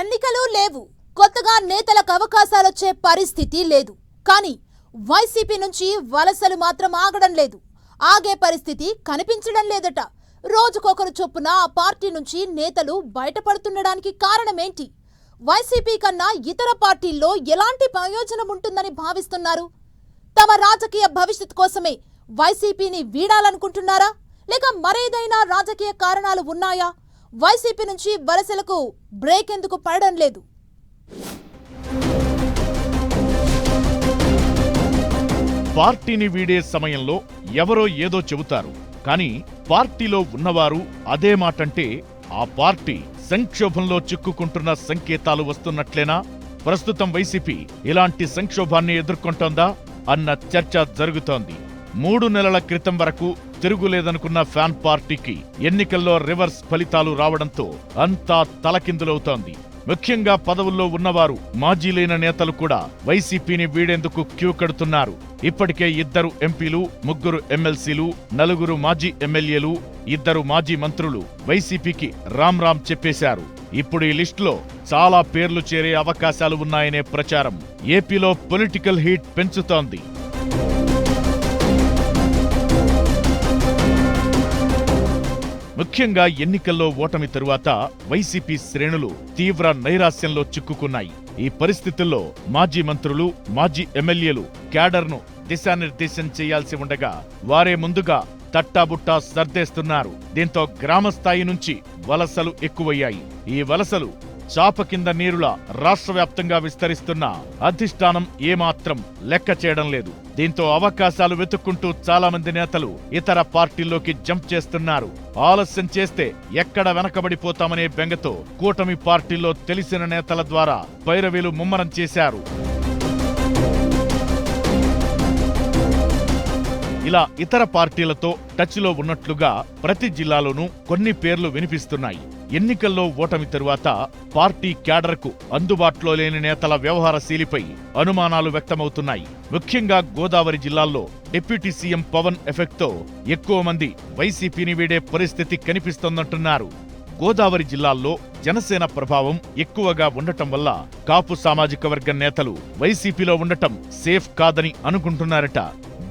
ఎన్నికలు లేవు. కొత్తగా నేతలకు అవకాశాలొచ్చే పరిస్థితి లేదు. కానీ వైసీపీ నుంచి వలసలు మాత్రం ఆగడం లేదు. ఆగే పరిస్థితి కనిపించడం లేదట. రోజుకొకరు చొప్పున ఆ పార్టీ నుంచి నేతలు బయటపడుతుండడానికి కారణమేంటి? వైసీపీ కన్నా ఇతర పార్టీల్లో ఎలాంటి ప్రయోజనం ఉంటుందని భావిస్తున్నారు? తమ రాజకీయ భవిష్యత్ కోసమే వైసీపీని వీడాలనుకుంటున్నారా? లేక మరేదైనా రాజకీయ కారణాలు ఉన్నాయా? వైసీపీ నుంచి వలసలకు బ్రేక్ ఎందుకు పడడం లేదు? పార్టీని వీడే సమయంలో ఎవరో ఏదో చెబుతారు. కానీ పార్టీలో ఉన్నవారు అదే మాటంటే ఆ పార్టీ సంక్షోభంలో చిక్కుకుంటున్న సంకేతాలు వస్తున్నట్లేనా? ప్రస్తుతం వైసీపీ ఇలాంటి సంక్షోభాన్ని ఎదుర్కొంటోందా? అన్న చర్చ జరుగుతోంది. మూడు నెలల క్రితం వరకు తిరుగులేదనుకున్న ఫ్యాన్ పార్టీకి ఎన్నికల్లో రివర్స్ ఫలితాలు రావడంతో అంతా తలకిందులవుతోంది. ముఖ్యంగా పదవుల్లో ఉన్నవారు మాజీలైన నేతలు కూడా వైసీపీని వీడేందుకు క్యూ కడుతున్నారు. ఇప్పటికే ఇద్దరు ఎంపీలు ముగ్గురు ఎమ్మెల్సీలు నలుగురు మాజీ ఎమ్మెల్యేలు ఇద్దరు మాజీ మంత్రులు వైసీపీకి రామ్ రామ్ చెప్పేశారు. ఇప్పుడు ఈ లిస్టులో చాలా పేర్లు చేరే అవకాశాలు ఉన్నాయనే ప్రచారం. ఏపీలో పొలిటికల్ హీట్ పెంచుతోంది. ముఖ్యంగా ఎన్నికల్లో ఓటమి తరువాత వైసీపీ శ్రేణులు తీవ్ర నైరాశ్యంలో చిక్కుకున్నాయి. ఈ పరిస్థితుల్లో మాజీ మంత్రులు మాజీ ఎమ్మెల్యేలు క్యాడర్ను దిశానిర్దేశం చేయాల్సి ఉండగా వారే ముందుగా తట్టాబుట్టా సర్దేస్తున్నారు. దీంతో గ్రామ స్థాయి నుంచి వలసలు ఎక్కువయ్యాయి. ఈ వలసలు చాప కింద నీరులా రాష్ట్ర వ్యాప్తంగా విస్తరిస్తున్న అధిష్టానం ఏమాత్రం లెక్క చేయడం లేదు. దీంతో అవకాశాలు వెతుక్కుంటూ చాలా మంది నేతలు ఇతర పార్టీల్లోకి జంప్ చేస్తున్నారు. ఆలస్యం చేస్తే ఎక్కడ వెనకబడిపోతామనే బెంగతో కూటమి పార్టీల్లో తెలిసిన నేతల ద్వారా భైరవీలు ముమ్మరం చేశారు. ఇలా ఇతర పార్టీలతో టచ్లో ఉన్నట్లుగా ప్రతి జిల్లాలోనూ కొన్ని పేర్లు వినిపిస్తున్నాయి. ఎన్నికల్లో ఓటమి తరువాత పార్టీ క్యాడర్కు అందుబాటులో లేని నేతల వ్యవహార శైలిపై అనుమానాలు వ్యక్తమవుతున్నాయి. ముఖ్యంగా గోదావరి జిల్లాల్లో డిప్యూటీ సీఎం పవన్ ఎఫెక్ట్తో ఎక్కువ మంది వైసీపీని వీడే పరిస్థితి కనిపిస్తోందంటున్నారు. గోదావరి జిల్లాల్లో జనసేన ప్రభావం ఎక్కువగా ఉండటం వల్ల కాపు సామాజిక వర్గం నేతలు వైసీపీలో ఉండటం సేఫ్ కాదని అనుకుంటున్నారట.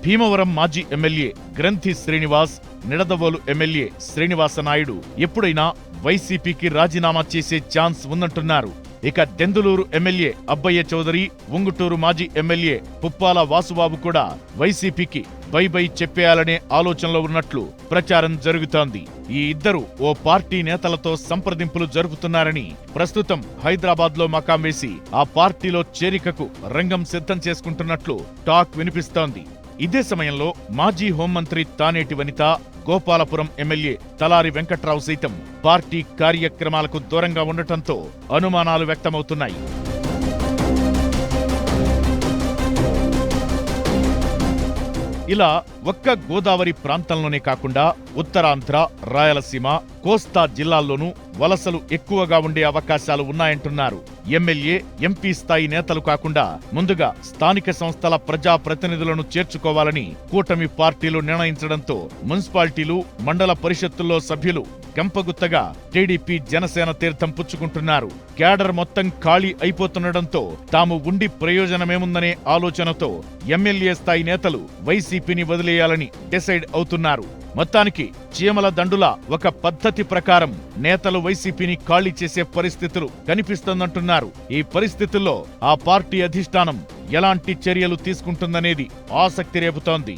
భీమవరం మాజీ ఎమ్మెల్యే గ్రంథి శ్రీనివాస్ నిడదవోలు ఎమ్మెల్యే శ్రీనివాస నాయుడు. ఎప్పుడైనా వైసీపీకి రాజీనామా చేసే ఛాన్స్ ఉందంటున్నారు. ఇక దెందులూరు ఎమ్మెల్యే అబ్బయ్య చౌదరి ఉంగుటూరు మాజీ ఎమ్మెల్యే పుప్పాల వాసుబాబు కూడా వైసీపీకి బై బై చెప్పేయాలనే ఆలోచనలో ఉన్నట్లు ప్రచారం జరుగుతోంది. ఈ ఇద్దరు ఓ పార్టీ నేతలతో సంప్రదింపులు జరుపుతున్నారని ప్రస్తుతం హైదరాబాద్లో మకాం వేసి ఆ పార్టీలో చేరికకు రంగం సిద్ధం చేసుకుంటున్నట్లు టాక్ వినిపిస్తోంది. ఇదే సమయంలో మాజీ హోంమంత్రి తానేటి వనిత గోపాలపురం ఎమ్మెల్యే తలారి వెంకట్రావు సైతం పార్టీ కార్యక్రమాలకు దూరంగా ఉండటంతో అనుమానాలు వ్యక్తమవుతున్నాయి. ఇలా ఒక్క గోదావరి ప్రాంతంలోనే కాకుండా ఉత్తరాంధ్ర రాయలసీమ కోస్తా జిల్లాల్లోనూ వలసలు ఎక్కువగా ఉండే అవకాశాలు ఉన్నాయంటున్నారు. ఎమ్మెల్యే ఎంపీ స్థాయి నేతలు కాకుండా ముందుగా స్థానిక సంస్థల ప్రజా ప్రతినిధులను చేర్చుకోవాలని కూటమి పార్టీలు నిర్ణయించడంతో మున్సిపాలిటీలు మండల పరిషత్తుల్లో సభ్యులు గంపగుత్తగా టీడీపీ జనసేన తీర్థం పుచ్చుకుంటున్నారు. క్యాడర్ మొత్తం ఖాళీ అయిపోతుండటంతో తాము ఉండి ప్రయోజనమేముందనే ఆలోచనతో ఎమ్మెల్యే స్థాయి నేతలు వైసీపీని వదిలేయాలని డిసైడ్ అవుతున్నారు. మొత్తానికి చీమల దండుల ఒక పద్ధతి ప్రకారం నేతలు వైసీపీని ఖాళీ చేసే పరిస్థితులు కనిపిస్తుందంటున్నారు. ఈ పరిస్థితుల్లో ఆ పార్టీ అధిష్టానం ఎలాంటి చర్యలు తీసుకుంటుందనేది ఆసక్తి రేపుతోంది.